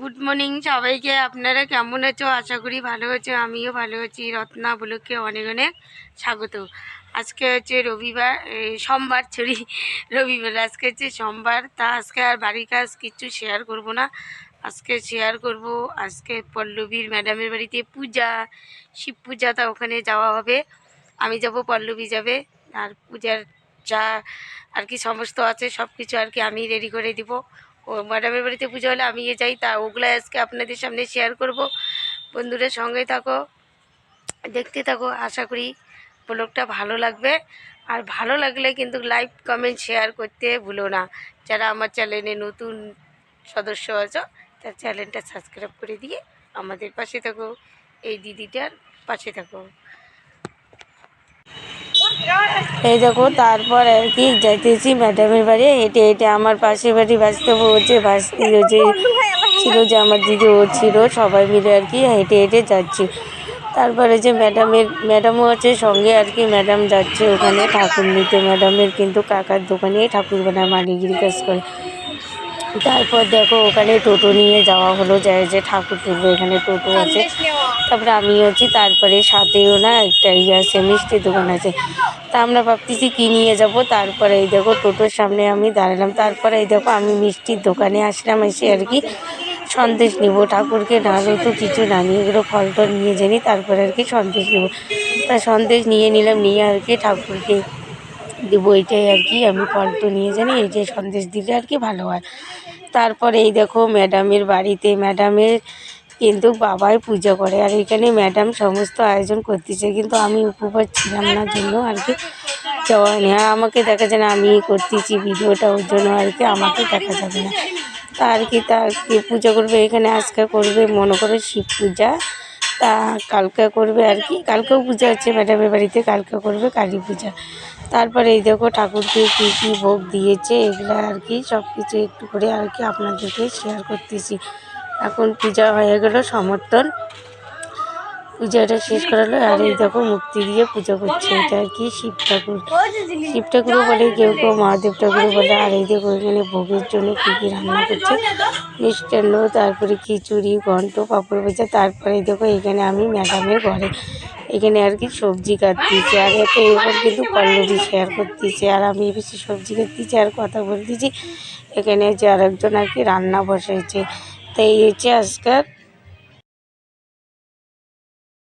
Good morning সবাইকে। আপনারা কেমন আছো? আশা করি ভালো আছো। আমিও ভালো আছি। রত্না ব্লককে অনেক অনেক স্বাগত। আজকে হচ্ছে রবিবার সোমবার ছড়ি রবিবার। আজকে হচ্ছে সোমবার, তা আজকে আর বাড়ির কাজ কিচ্ছু শেয়ার করব না। আজকে শেয়ার করব, আজকে পল্লবীর ম্যাডামের বাড়িতে পূজা, শিব পূজা, তা ওখানে যাওয়া হবে। আমি যাব, পল্লবী যাবে। আর পূজার যা আর কি সমস্ত আছে সব কিছু আর কি আমি রেডি করে দিব। ও ম্যাডামের বাড়িতে পুজো হলে আমি এ যাই, তা ওগুলো আজকে আপনাদের সামনে শেয়ার করব। বন্ধুরা সঙ্গে থাকো, দেখতে থাকো, আশা করি ব্লগটা ভালো লাগবে। আর ভালো লাগলে কিন্তু লাইক কমেন্ট শেয়ার করতে ভুলো না। যারা আমার চ্যানেলে নতুন সদস্য আছো, তার চ্যানেলটা সাবস্ক্রাইব করে দিয়ে আমাদের পাশে থাকো। এই দিদিটার পাশে থাকো। এই দেখো, তারপর আর কি যাইতেছি ম্যাডামের বাড়ি, হেঁটে হেঁটে আমার পাশের বাড়ি বাঁচতে হচ্ছে বাঁচতে যে ছিল যে আমার দিদি, ও ছিল, সবাই মিলে আর কি হেঁটে হেঁটে যাচ্ছি। তারপরে যে ম্যাডামের ম্যাডামও আছে, সঙ্গে আর কি ম্যাডাম যাচ্ছে ওখানে ঠাকুর নিতে। ম্যাডামের কিন্তু কাকার দোকানে ঠাকুর বানায় মালিগিরি কাজ করে। তারপর দেখো ওখানে টোটো নিয়ে যাওয়া হলো যায় যে ঠাকুর তুলবো এখানে টোটো আছে। তারপরে আমি হচ্ছি তারপরে সাথেও না একটা ইয়ে আছে মিষ্টির দোকান আছে। তা আমরা ভাবতেছি কী নিয়ে যাব? তারপরে এই দেখো টোটোর সামনে আমি দাঁড়ালাম। তারপরে এই দেখো আমি মিষ্টির দোকানে আসলাম এসে আর কি সন্দেশ নিব। ঠাকুরকে নাহলে তো কিছু না নিয়ে এগুলো ফল টল নিয়ে জানি তারপরে আর কি সন্দেশ নেব। তা সন্দেশ নিয়ে নিলাম নিয়ে আর কি ঠাকুরকে দেবো এটাই আর কি, আমি তো নিয়ে জানি যে সন্দেশ দিলে আর কি ভালো হয়। তারপরে এই দেখো ম্যাডামের বাড়িতে, ম্যাডামের কিন্তু বাবাই পূজা করে, আর এখানে ম্যাডাম সমস্ত আয়োজন করতেছে, কিন্তু আমি উপবাস ছিলাম না, জন্য আর কি যাওয়া হয়নি। আর আমাকে দেখা যায় না, আমি করতেছি ভিডিওটা, ওর জন্য আর কি আমাকে দেখা যাবে না। তা আর কি, তা আর কি পুজো করবে, এখানে আজকে করবে, মনে করে শিব পূজা। তা কালকে করবে আর কি। কালকেও পূজা হচ্ছে ম্যাডামের বাড়িতে কালকে করবে কালী পূজা। তারপরে এই দেখো ঠাকুরকে কী কী ভোগ দিয়েছে, এগুলো আর কি সব কিছু একটু করে আর কি আপনাদেরকে শেয়ার করতেছি। এখন পূজা হয়ে গেল সমর্থন। পূজাটা শেষ করালো, আর এই দেখো মুক্তি দিয়ে পুজো করছে। এটা আর কি শিব ঠাকুর? শিব ঠাকুরও বলে, কেউ কেউ মহাদেব ঠাকুরও বলে, আর এই দেখো এখানে ভোগের জন্য কী কী রান্না করছে। মিষ্টান্ন, তারপরে খিচুড়ি, ঘন্ট, পাঁপড় ভাজা, তারপরে দেখো এখানে আমি ম্যাডামের ঘরে। এখানে আর কি সবজি কাটতেছি, আর এতে এবার কিন্তু পল্লবী শেয়ার করতেছে, আর আমি বেশি সবজি কাটতেছি, আর কথা বলতেছি। এখানে যে আরেকজন আর কি রান্না বসাইছে। তাই হচ্ছে আজকাল